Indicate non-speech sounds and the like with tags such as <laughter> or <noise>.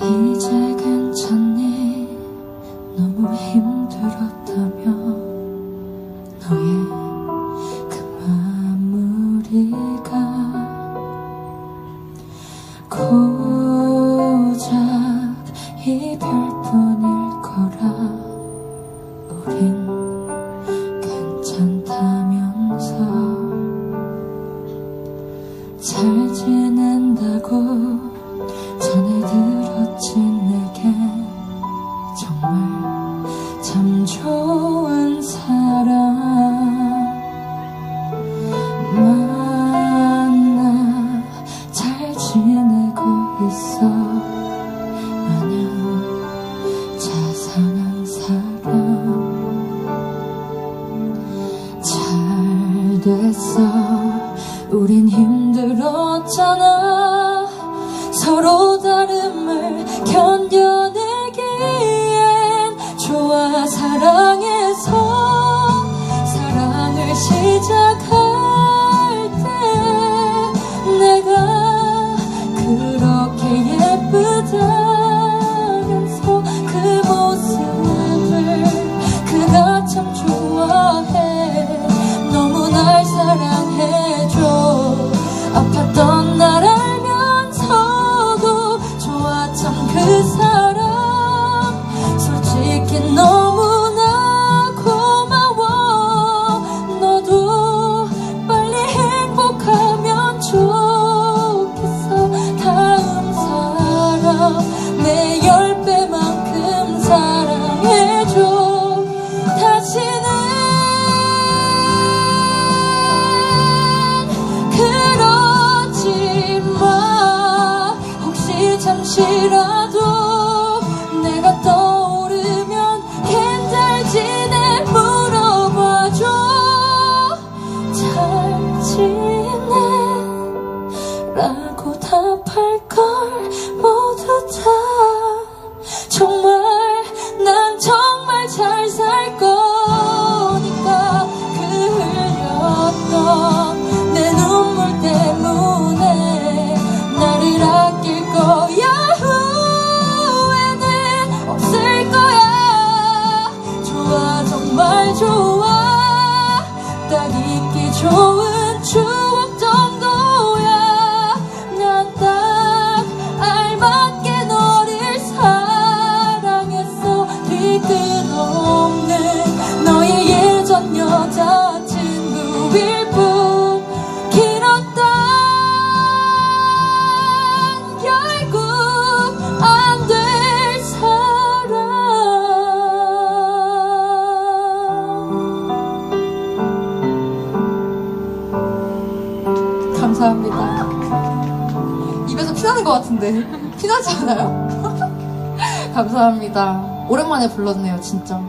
이제 괜찮니? 너무 힘들었다면 너의 그 마무리가 고작 이별뿐일 거라 우린 괜찮다면서 잘 지낸다고 정말 참 좋은 사람. 만나 잘 지내고 있어. 마냥 자상한 사람. 잘 됐어. 우린 힘들었잖아 sino 좋아 감사합니다. 입에서 피나는 것 같은데 <laughs> 피나지 않아요? <laughs> 감사합니다. 오랜만에 불렀네요, 진짜.